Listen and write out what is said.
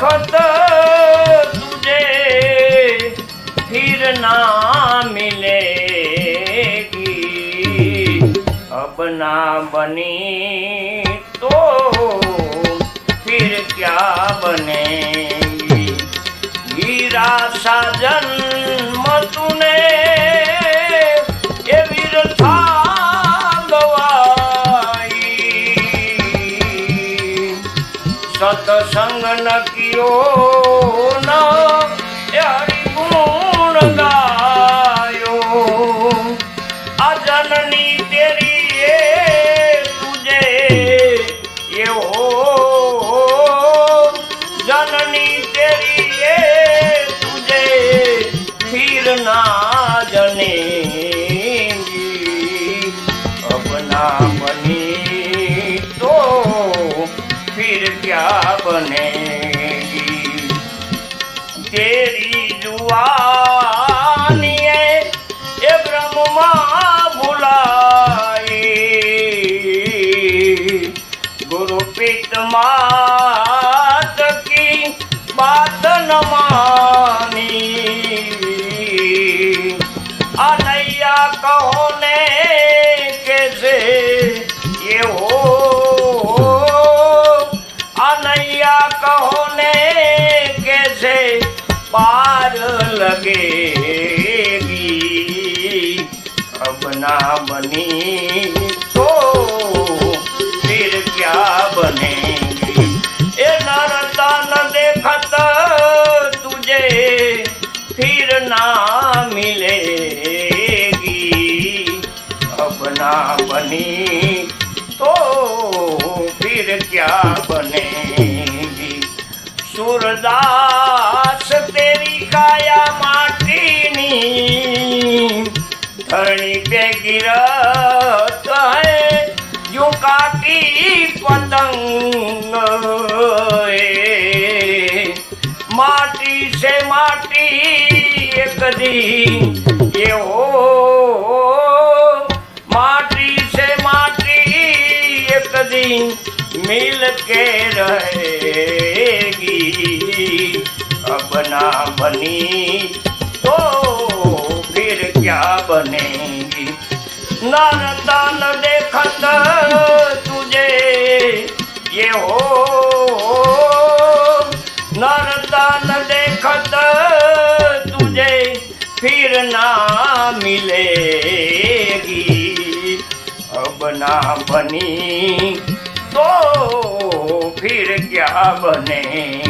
देखत तुझे फिर ना मिलेगी। अब ना बनी तो फिर क्या बनेगी? हीरा सा સતસંગ ન કિયો ના હરી ગુણ ગાયો. આ જનની તેરી એ તુજે, એવો જનની તેરી એ તુજે ફીર ના જને અપના फिर क्या बनेगी तेरी जुआनी है ये ब्रह्मा बुलाई गुरु पित मात की बात न मानी अनैया कहो ने કહો ને કે છે પાર લગેગી. અબના બની તો ફિર ક્યા બને એ નરતા ન દેખત તુજે ફિર ના મિલેગી. અબના બની તો ફિર ક્યા બને सूरदास तेरी काया माटी नी धरणी पे गिर तो है, यू काटी पतंग माटी से माटी एक दी ये हो Thank you. मिल के रहेगी अब ना बनी तो फिर क्या बनेगी नरतन देखत तुझे ये हो नरतन देखत तुझे फिर ना मिलेगी अब ना बनी I'm harmony.